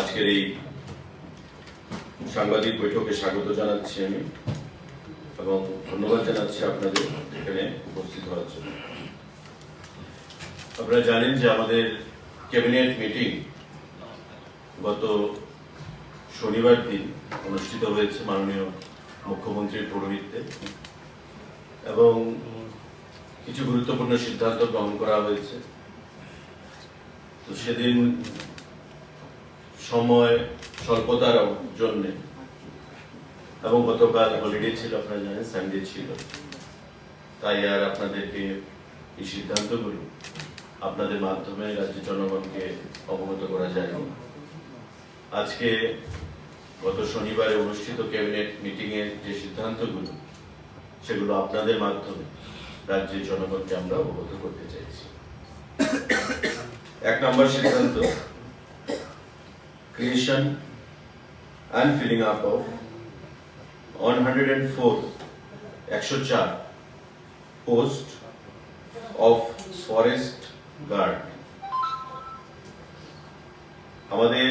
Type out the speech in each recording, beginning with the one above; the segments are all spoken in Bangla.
আজকের এই সাংবাদিক বৈঠকে স্বাগত জানাচ্ছি আমি এবং ধন্যবাদ জানাচ্ছি আপনাদের এখানে উপস্থিত হওয়ার জন্য। আপনারা জানেন যে আমাদের ক্যাবিনেট মিটিং গত শনিবার দিন অনুষ্ঠিত হয়েছে মাননীয় মুখ্যমন্ত্রীর পৌরোহিত্যে এবং কিছু গুরুত্বপূর্ণ সিদ্ধান্ত গ্রহণ করা হয়েছে। তো সেদিন সময় স্বল্পতার জন্যে। এবং গতকাল হলিডে ছিল, আপনারা জানেন সানডে ছিল। তাই আর আপনাদেরকে এই সিদ্ধান্ত সিদ্ধান্তগুলো আপনাদের মাধ্যমে রাজ্যের জনগণকে অবগত করা যায়নি আজকে গত শনিবারে অনুষ্ঠিত ক্যাবিনেট মিটিং এর যে সিদ্ধান্তগুলো, সেগুলো আপনাদের মাধ্যমে রাজ্যের জনগণকে আমরা অবগত করতে চাইছি। এক নম্বর সিদ্ধান্ত creation and filling up of 104 একশো চার পোস্ট অফ ফরেস্ট গার্ড আমাদের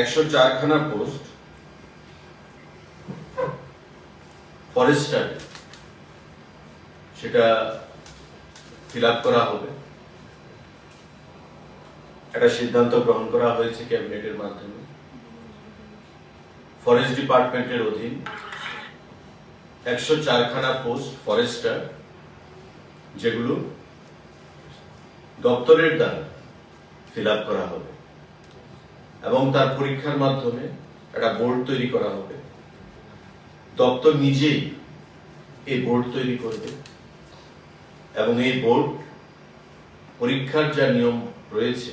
একশো চারখানা পোস্ট ফরেস্টার সেটা ফিল করা হবে। একটা সিদ্ধান্ত গ্রহণ করা হয়েছে ক্যাবিনেটের মাধ্যমে। ফরেস্ট ডিপার্টমেন্টের অধীন একশো চারখানা পোস্ট ফরেস্টার, যেগুলো দপ্তরের দ্বারা ফিল করা হবে এবং তার পরীক্ষার মাধ্যমে একটা বোর্ড তৈরি করা হবে। দপ্তর নিজেই এই বোর্ড তৈরি করবে এবং এই বোর্ড পরীক্ষার যা নিয়ম রয়েছে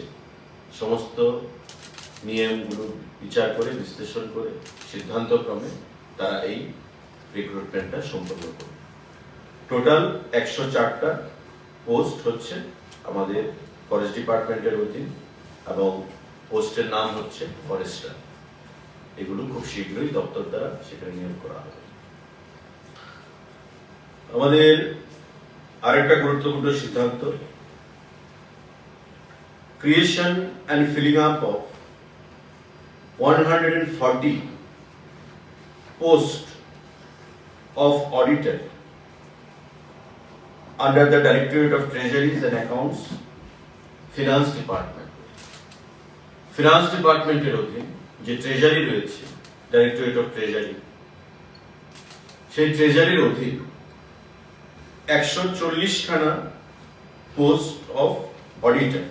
সমস্ত নিয়মগুলো বিচার করে, বিশ্লেষণ করে সিদ্ধান্ত ক্রমে তারা এই রিক্রুটমেন্টটা সম্পন্ন করবে। টোটাল একশো চারটা পোস্ট হচ্ছে আমাদের ফরেস্ট ডিপার্টমেন্টের অধীন এবং পোস্টের নাম হচ্ছে ফরেস্টার এগুলো খুব শীঘ্রই দপ্তর দ্বারা সেখানে নিয়োগ করা হবে। আমাদের আরেকটা গুরুত্বপূর্ণ সিদ্ধান্ত creation and filling up of 140 posts of auditor under the Directorate of Treasuries and Accounts, Finance Department. Finance ডিপার্টমেন্টের অধীন যে ট্রেজারি রয়েছে ডাইরেক্টরেট অফ ট্রেজারি সেই ট্রেজারির অধীন একশো চল্লিশখানা পোস্ট অফ অডিটর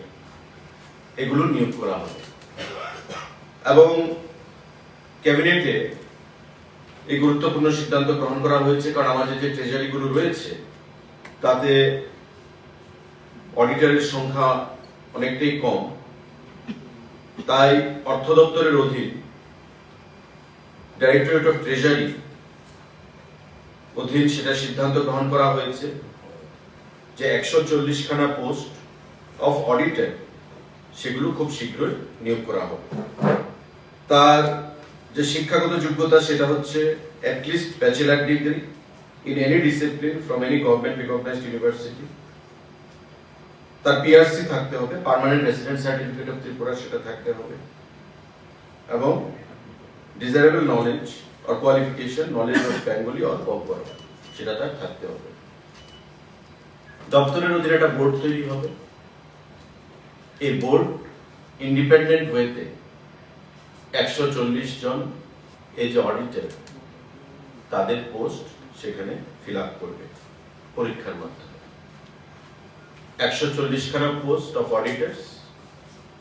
এগুলো নিয়োগ করা হবে। এবং ক্যাবিনেটে এই গুরুত্বপূর্ণ সিদ্ধান্ত গ্রহণ করা হয়েছে, কারণ আমাদের যে ট্রেজারিগুলো রয়েছে, তাতে অডিটরের সংখ্যা অনেকটাই কম। তাই অর্থ দপ্তরের অধীন ডাইরেক্টরেট অফ ট্রেজারি অধীন সেটা সিদ্ধান্ত গ্রহণ করা হয়েছে যে একশো চল্লিশখানা পোস্ট অফ অডিটর সেগুলো খুব শীঘ্রই নিয়োগ করা হবে। তার যে শিক্ষাগত যোগ্যতা, সেটা হচ্ছে at least bachelor degree in any discipline from any government recognized university তার পিআরসি থাকতে হবে permanent resident certificate of Tripura সেটা থাকতে হবে। এবং desirable knowledge or qualification knowledge of Bengali or বঙ্গল সেটা তার থাকতে হবে। দপ্তরের অধীনে একটা বোর্ড তৈরি হবে। এই বোর্ড ইন্ডিপেন্ডেন্ট ওয়েতে একশো চল্লিশ জন এই যে অডিটর তাদের পোস্ট সেখানে ফিল আপ করবে পরীক্ষার মাধ্যমে। একশো চল্লিশখানা post of auditors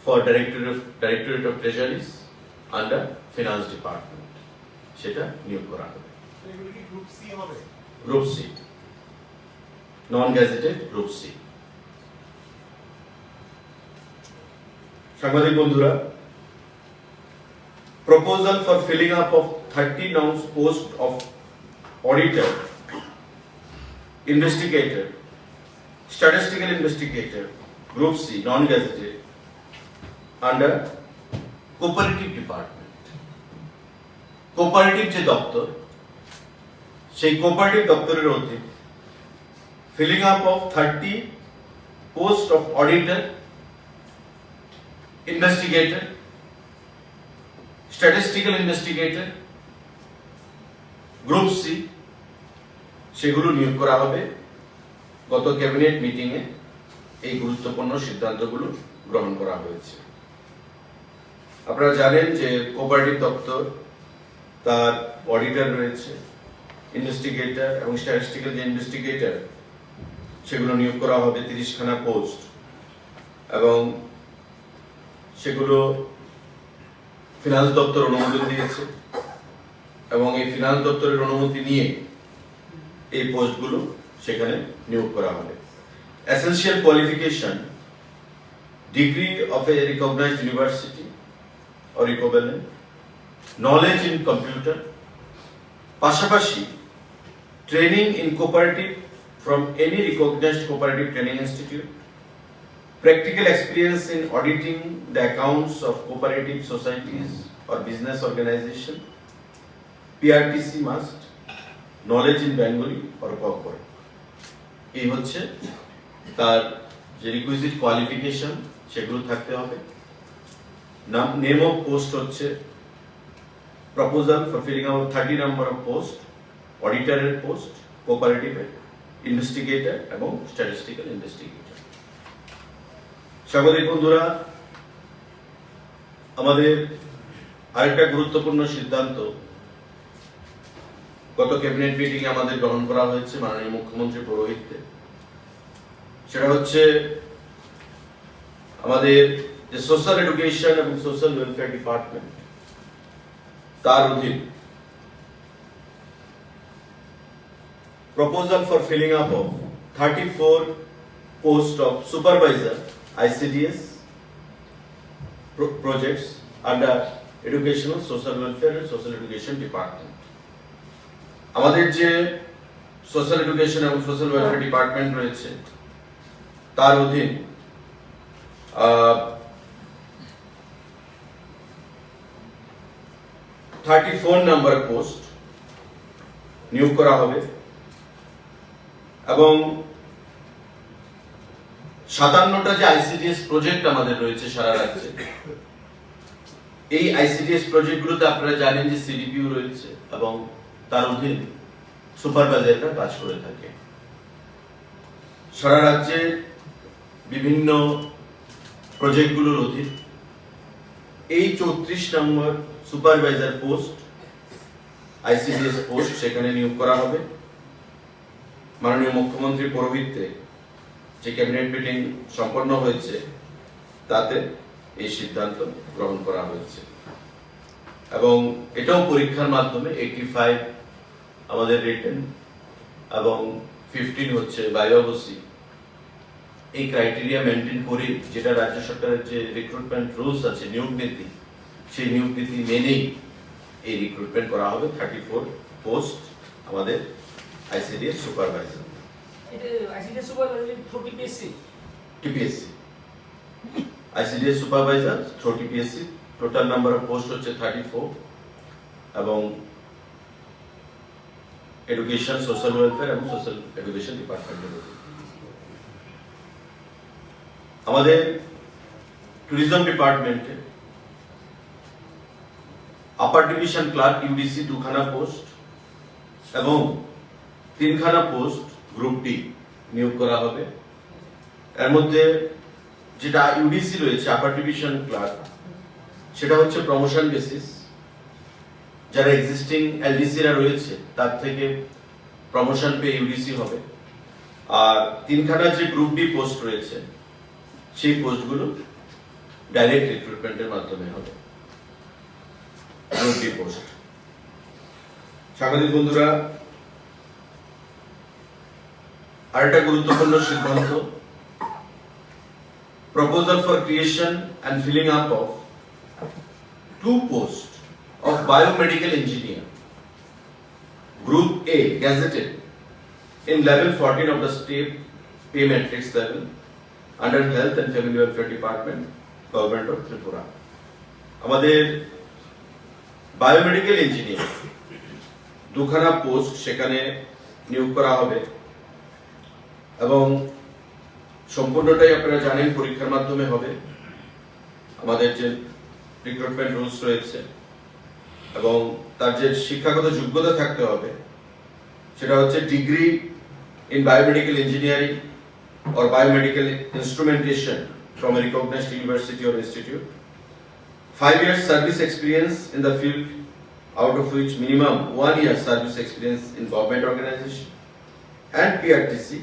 for director of directorate of treasuries under finance department সেটা নিয়োগ করা হবে। Group C non gazetted group C. সাংবাদিক বন্ধুরা proposal for filling up of thirty nouns post of auditor investigator statistical investigator group C non gazetted under cooperative department cooperative যে দপ্তর, সেই কোপারেটিভ দপ্তরের অধীন filling up of thirty post of auditor investigator statistical investigator group C সেগুলো নিয়োগ করা হবে গত ক্যাবিনেট মিটিংয়ে এই গুরুত্বপূর্ণ সিদ্ধান্তগুলো গ্রহণ করা হয়েছে। আপনারা জানেন যে কোপারেটিভ দপ্তর, তার অডিটর রয়েছে ইনভেস্টিগেটর এবং স্ট্যাটিস্টিক্যাল যে ইনভেস্টিগেটর সেগুলো নিয়োগ করা হবে তিরিশখানা পোস্ট এবং সেগুলো ফিনান্স দপ্তর অনুমোদন দিয়েছে এবং এই ফিনান্স দপ্তরের অনুমতি নিয়ে এই পোস্টগুলো সেখানে নিয়োগ করা হবে। Essential qualification degree of a recognized university or equivalent, knowledge in computer, পাশাপাশি training in cooperative from any recognized cooperative training institute, practical experience in auditing the accounts of cooperative societies or business organization, PRTC must, knowledge in Bengali or corporate. এই হচ্ছে তার যে রিকুইজিট কোয়ালিফিকেশন সেগুলো থাকতে হবে নাম নেম অফ পোস্ট হচ্ছে proposal for filling out thirty number of post অডিটরের post কোপারেটিভের ইনভেস্টিগেটর এবং স্ট্যাটিস্টিক্যাল ইনভেস্টিগেটর স্বাগতিক বন্ধুরা, আমাদের আরেকটা গুরুত্বপূর্ণ সিদ্ধান্ত। গত ক্যাবিনেট মিটিং আমাদের গ্রহণ করা হয়েছে মাননীয় মুখ্যমন্ত্রী পৌরোহিত্যে সেটা হচ্ছে, আমাদের যে সোশ্যাল এডুকেশন এবং সোশ্যাল ওয়েলফেয়ার ডিপার্টমেন্ট, তার অধীন proposal for filling up of 34 post of supervisor ICDS pro- projects under educational social welfare and social education department আমাদের যে সোশ্যাল এডুকেশন এবং সোশ্যাল ওয়েলফেয়ার ডিপার্টমেন্ট রয়েছে তার অধীন থার্টি ফোর নাম্বার পোস্ট নিয়োগ করা হবে এবং সাতান্নটা যে আইসিডিএস প্রজেক্ট আমাদের রয়েছে সারা রাজ্যে। এই আইসিডিএস প্রজেক্টগুলোতে আপনারা জানেন যে সিডিপিও রয়েছে এবং তার অধীন সুপারভাইজাররা কাজ করে থাকে। সারা রাজ্যে বিভিন্ন প্রজেক্টগুলোর অধীন এই চৌত্রিশ নম্বর সুপারভাইজার পোস্ট আইসিডিএস পোস্ট সেখানে নিয়োগ করা হবে। মাননীয় মুখ্যমন্ত্রীর পৌরোহিত্যে যে ক্যাবিনেট মিটিং সম্পন্ন হয়েছে, তাতে এই সিদ্ধান্ত গ্রহণ করা হয়েছে। এবং এটাও পরীক্ষার মাধ্যমে এইটি ফাইভ আমাদের রিটেন এবং ফিফটিন হচ্ছে বায়োবসি এই ক্রাইটেরিয়া মেনটেন করে যেটা রাজ্য সরকারের যে রিক্রুটমেন্ট রুলস আছে, নিয়োগ নীতি, সেই নিয়োগ নীতি মেনেই এই রিক্রুটমেন্ট করা হবে। থার্টি ফোর পোস্ট আমাদের আইসিডিএস সুপারভাইজার এটা ICD supervisor through TPSC TPSC ICDS supervisor through TPSC total number of post হচ্ছে থার্টি ফোর এবং এডুকেশন সোশ্যাল ওয়েলফেয়ার এবং সোশ্যাল এডুকেশন ডিপার্টমেন্টের আমাদের ট্যুরিজম ডিপার্টমেন্টে আপার ডিভিশন ক্লার্ক ইউডিসি দুখানা পোস্ট এবং তিনখানা পোস্ট গ্রুপ ডি নিয়োগ করা হবে। এর মধ্যে যেটা ইউডিসি রয়েছে আপার ডিভিশন ক্লার্ক সেটা হচ্ছে প্রমোশন বেসিস যারা এক্সিস্টিং এলডিসিরা রয়েছে, তার থেকে প্রমোশন পেয়ে ইউডিসি হবে। আর তিনখানা যে গ্রুপ ডি পোস্ট রয়েছে, সেই পোস্টগুলো ডাইরেক্ট রিক্রুটমেন্টের মাধ্যমে হবে। গ্রুপ ডি পোস্ট স্বাগতিক বন্ধুরা আরেকটা গুরুত্বপূর্ণ সিদ্ধান্ত proposal for creation and filling up of two posts of biomedical engineer group A gazetted in level 14 of the state pay matrix level under health and family welfare department government of Tripura আমাদের বায়োমেডিক্যাল ইঞ্জিনিয়ার দুখানা পোস্ট সেখানে নিয়োগ করা হবে এবং সম্পূর্ণটাই আপনারা জানেন, পরীক্ষার মাধ্যমে হবে। আমাদের যে রিক্রুটমেন্ট রুলস রয়েছে এবং তার যে শিক্ষাগত যোগ্যতা থাকতে হবে, সেটা হচ্ছে degree in biomedical engineering or biomedical instrumentation from recognized university or institute five years service experience in the field out of which minimum one year service experience in government organization and PRTC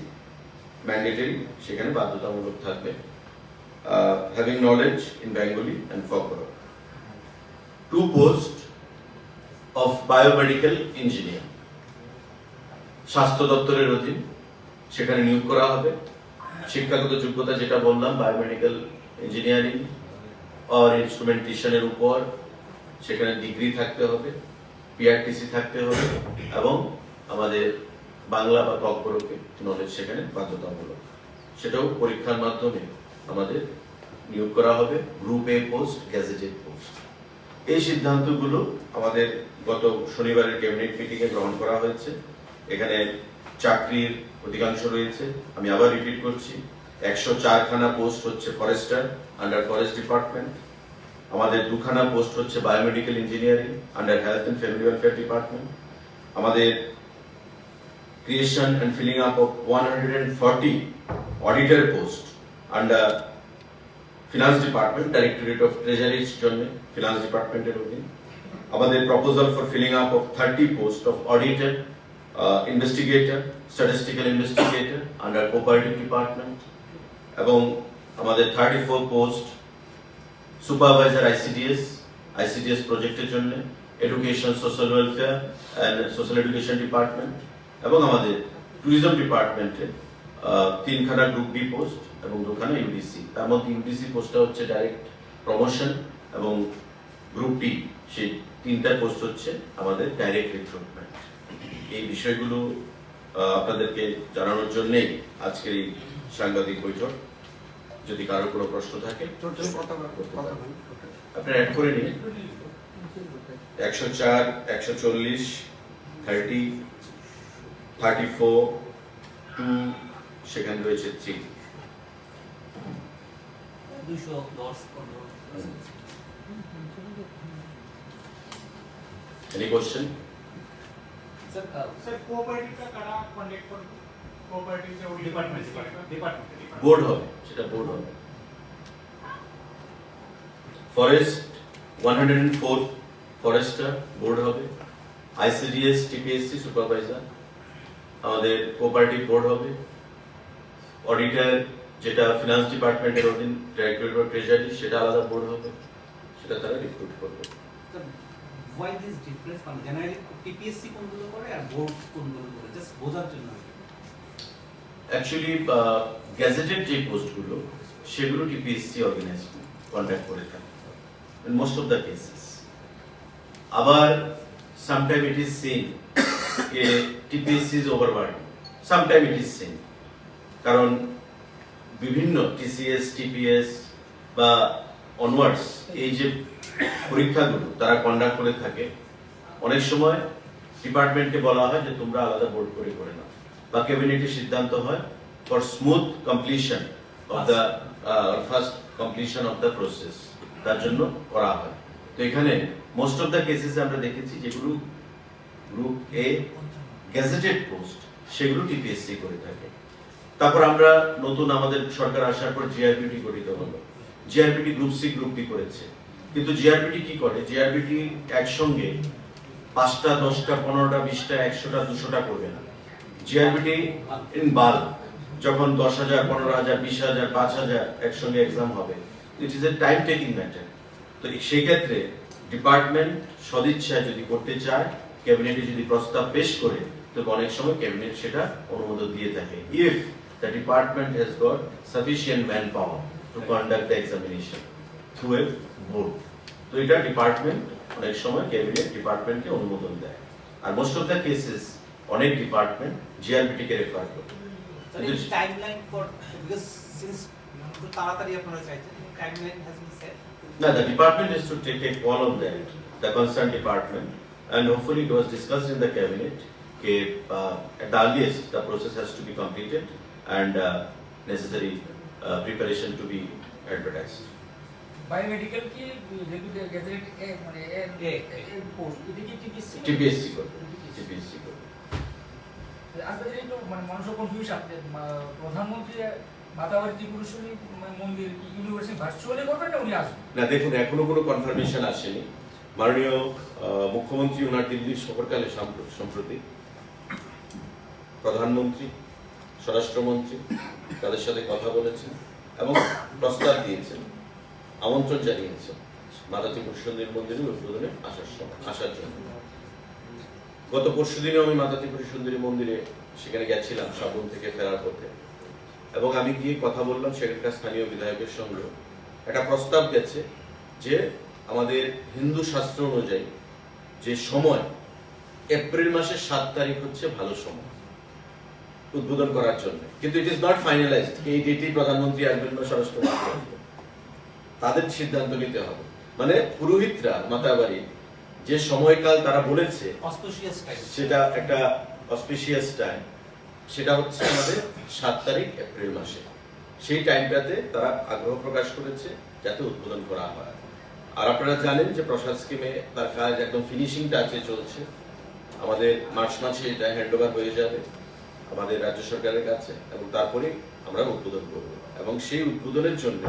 mandatory, সেখানে বাধ্যতামূলক থাকবে having knowledge in Bengali and Kokoro. Two posts of biomedical engineer. স্বাস্থ্য দপ্তরের অধীন, সেখানে নিয়োগ করা হবে শিক্ষাগত যোগ্যতা যেটা বললাম বায়োমেডিক্যাল ইঞ্জিনিয়ারিং আর ইনস্ট্রুমেন্টেশনের উপর, সেখানে ডিগ্রি থাকতে হবে পিআরটিসি থাকতে হবে, এবং আমাদের বাংলা বা তৎপরকে নলেজ সেখানে বাধ্যতামূলক। সেটাও পরীক্ষার মাধ্যমে আমাদের নিয়োগ করা হবে group A post gazetted post এই সিদ্ধান্তগুলো আমাদের গত শনিবারের ক্যাবিনেট মিটিংয়ে গ্রহণ করা হয়েছে। এখানে চাকরির অধিকাংশ রয়েছে। আমি আবার রিপিট করছি, একশো চারখানা পোস্ট হচ্ছে ফরেস্টার আন্ডার ফরেস্ট ডিপার্টমেন্ট আমাদের দুখানা পোস্ট হচ্ছে biomedical engineering under health and family welfare department আমাদের creation and filling up of one hundred and forty auditor post under finance department directorate of ট্রেজারির জন্য ফিনান্স ডিপার্টমেন্টের অধীন আমাদের proposal for filling up of thirty post of auditor investigator statistical investigator under cooperative department এবং আমাদের thirty four post supervisor ICDS ICDS প্রজেক্টের জন্য education social welfare and social education department এবং আমাদের ট্যুরিজম ডিপার্টমেন্টে তিনখানা গ্রুপ বি পোস্ট এবং দুখানা ইউডিসি তার মধ্যে ইউডিসি পোস্টটা হচ্ছে ডাইরেক্ট প্রমোশন এবং গ্রুপ ডি সেই তিনটা পোস্ট হচ্ছে আমাদের ডাইরেক্ট রিক্রুটমেন্ট এই বিষয়গুলো আপনাদেরকে জানানোর জন্যেই আজকের এই সাংবাদিক বৈঠক। যদি কারও কোনো প্রশ্ন থাকে আপনারা অ্যাড করে নিন। একশো চার একশো চল্লিশ থার্টি থার্টি ফোর টু সেখানে রয়েছে থ্রি দুশো দশ পনেরো any question sir sir cooperative का कड़ा कॉन्टेक्ट पर कोऑपरेटिव से ডিপার্টমেন্ট ডিপার্টমেন্ট ডিপার্টমেন্ট বোর্ড হবে সেটা বোর্ড হবে forest one hundred and four forester board হবে আইসিডিএস টিপিএসসি সুপারভাইজার আমাদের কোপারেটিভ বোর্ড হবে। অডিটার যেটা ফিনান্স ডিপার্টমেন্টের অধীন ডাইরেক্টরেট অফ ট্রেজারি সেটা আলাদা বোর্ড হবে। সেটা তারা রিক্রুট করবে। Why this difference? Generally TPSC কোনগুলো করে আর বোর্ড কোনগুলো করে? জাস্ট বোঝার জন্য অ্যাকচুয়ালি গ্যাজেটেড যে পোস্টগুলো সেগুলো টিপিএসসি অর্গানাইজ কন্ডাক্ট করে থাকে। মোস্ট অফ দ্য কেসেস আবার সামটাইম ইট ইজ সেম যে TPSC is overburdening sometime it is same কারণ বিভিন্ন টিসিএস টিপিএস বা অনওয়ার্ডস এই যে পরীক্ষাগুলো তারা কন্ডাক্ট করে থাকে, অনেক সময় ডিপার্টমেন্টকে বলা হয় যে তোমরা আলাদা বোর্ড করে করে নাও বা ক্যাবিনেটের সিদ্ধান্ত হয় for smooth completion of the first completion of the process তার জন্য করা হয়। তো এখানে মোস্ট অফ দ্য কেসেসে আমরা দেখেছি যেগুলো গ্রুপ এ গ্যাজেটেড পোস্ট সেগুলো টিপিএসসি করে থাকে। তারপর আমরা নতুন আমাদের সরকার আসার পর জিআরপিটি গঠিত হলো। GRPT group C group D করেছে। কিন্তু জিআরপিটি কি করে? জিআরপিটি একসঙ্গে পাঁচটা, দশটা, পনেরোটা, বিশটা, একশোটা, দুশোটা করবে না। জিআরপিটি ইন বাল্ক যখন দশ হাজার, পনেরো হাজার, বিশ হাজার, পাঁচ হাজার একসঙ্গে এক্সাম হবে it is a time taking matter তো সেই ক্ষেত্রে ডিপার্টমেন্ট সদিচ্ছায় যদি করতে চায় ক্যাবিনেটে যদি প্রস্তাব পেশ করে তো অনেক সময় ক্যাবিনেট সেটা অনুমোদন দিয়ে থাকে। If the department has got sufficient man power to conduct the examination through a board তো এটা ডিপার্টমেন্ট অনেক সময় ক্যাবিনেট ডিপার্টমেন্টকে অনুমোদন দেয়। আর মোস্ট অফ দ্য কেসেস অনেক ডিপার্টমেন্ট জিআরবিটি কে রেফার করে। টাইমলাইন ফর বিকজ সিন্স তাড়াতাড়ি আপনারা চাইছেন timeline has been set No, the department is to take a call on that, the concerned department, and hopefully it was discussed in the cabinet. Okay, uh, at the earliest, the process has to be completed and uh, necessary uh, preparation to be advertised. Biomedical কি যেহেতু গ্যাজেট এ মানে এ, পোস্ট এটা কি টিপিএসসি টিপিএসসি করবে টিপিএসসি করবে যে একটু মানে মানুষের কনফিউশন প্রধানমন্ত্রী মাতাবাড়ি ত্রিপুরেশ্বরী মন্দির কি ইউনিভার্সিটি ভার্চুয়ালি করবেন না উনি আসবেন। না দেখুন এখনও কোনো কনফার্মেশন আসেনি। মাননীয় মুখ্যমন্ত্রী, ওনার দিল্লির সফরকালে সম্প্রতি। প্রধানমন্ত্রী, স্বরাষ্ট্রমন্ত্রী, তাদের সাথে কথা বলেছেন এবং প্রস্তাব দিয়েছেন, আমন্ত্রণ জানিয়েছেন মাতা ত্রিপুর সুন্দরী মন্দিরে উদ্বোধনে আসার সময় আসার জন্য। গত পরশু দিনে আমি মাতা ত্রিপুর সুন্দরী মন্দিরে সেখানে গেছিলাম সাবন থেকে ফেরার পথে। এবং আমি গিয়ে কথা বললাম সেখানকার স্থানীয় বিধায়কের সঙ্গে। একটা প্রস্তাব গেছে যে আমাদের হিন্দু শাস্ত্র অনুযায়ী যে সময় এপ্রিল মাসের সাত তারিখ হচ্ছে ভালো সময় উদ্বোধন করার জন্য। কিন্তু ইট ইজ নট ফাইনালাইজড এই ডেটেই প্রধানমন্ত্রী আসবেন বা স্বরাষ্ট্রমন্ত্রী আসবেন তাদের সিদ্ধান্ত নিতে হবে। মানে পুরোহিতরা মাতাবাড়ি যে সময়কাল তারা বলেছে সেটা একটা অসপিশিয়াস টাইম সেটা হচ্ছে আমাদের সাত তারিখ এপ্রিল মাসে। সেই টাইমটাতে তারা আগ্রহ প্রকাশ করেছে যাতে উদ্বোধন করা হয়। আর আপনারা জানেন যে প্রসাদ স্কিমে তার কাজ একদম ফিনিশিং টাচে চলছে। আমাদের মার্চ মাসে এটা হ্যান্ড হয়ে যাবে আমাদের রাজ্য সরকারের কাছে এবং তারপরে আমরা উদ্বোধন করব। এবং সেই উদ্বোধনের জন্য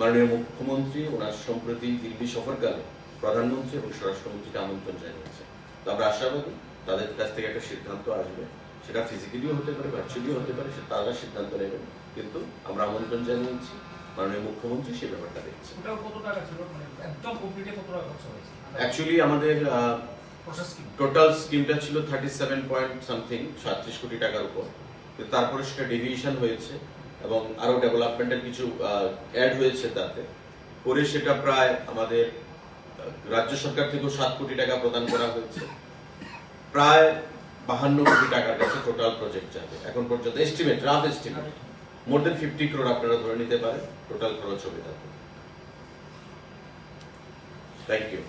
মাননীয় মুখ্যমন্ত্রী ওনার সম্প্রতি দিল্লি সফরকালে প্রধানমন্ত্রী এবং স্বরাষ্ট্রমন্ত্রীকে আমন্ত্রণ জানিয়েছে তো আমরা আশাবাদী তাদের কাছ থেকে একটা সিদ্ধান্ত আসবে। সেটা ফিজিক্যালিও হতে পারে ভার্চুয়ালিও হতে পারে, সে তারা সিদ্ধান্ত নেবেন। কিন্তু আমরা আমন্ত্রণ জানিয়েছি মাননীয় মুখ্যমন্ত্রী সেই ব্যাপারটা দেখছে। ছিল? মানে অ্যাকচুয়ালি আমাদের টোটাল স্কিমটা ছিল থার্টি সেভেন পয়েন্ট সামথিং সাতত্রিশ কোটি টাকার উপর। তারপরে সেটা ডেভিয়েশন হয়েছে এবং আরও ডেভেলপমেন্টের কিছু অ্যাড হয়েছে তাতে। করে সেটা প্রায় আমাদের রাজ্য সরকার থেকেও সাত কোটি টাকা প্রদান করা হয়েছে। প্রায় বাহান্ন কোটি টাকার কাছে টোটাল প্রজেক্ট যাবে। এখন পর্যন্ত estimate rough estimate more than fifty crore আপনারা ধরে নিতে পারেন টোটাল খরচ হবে তাতে। Thank you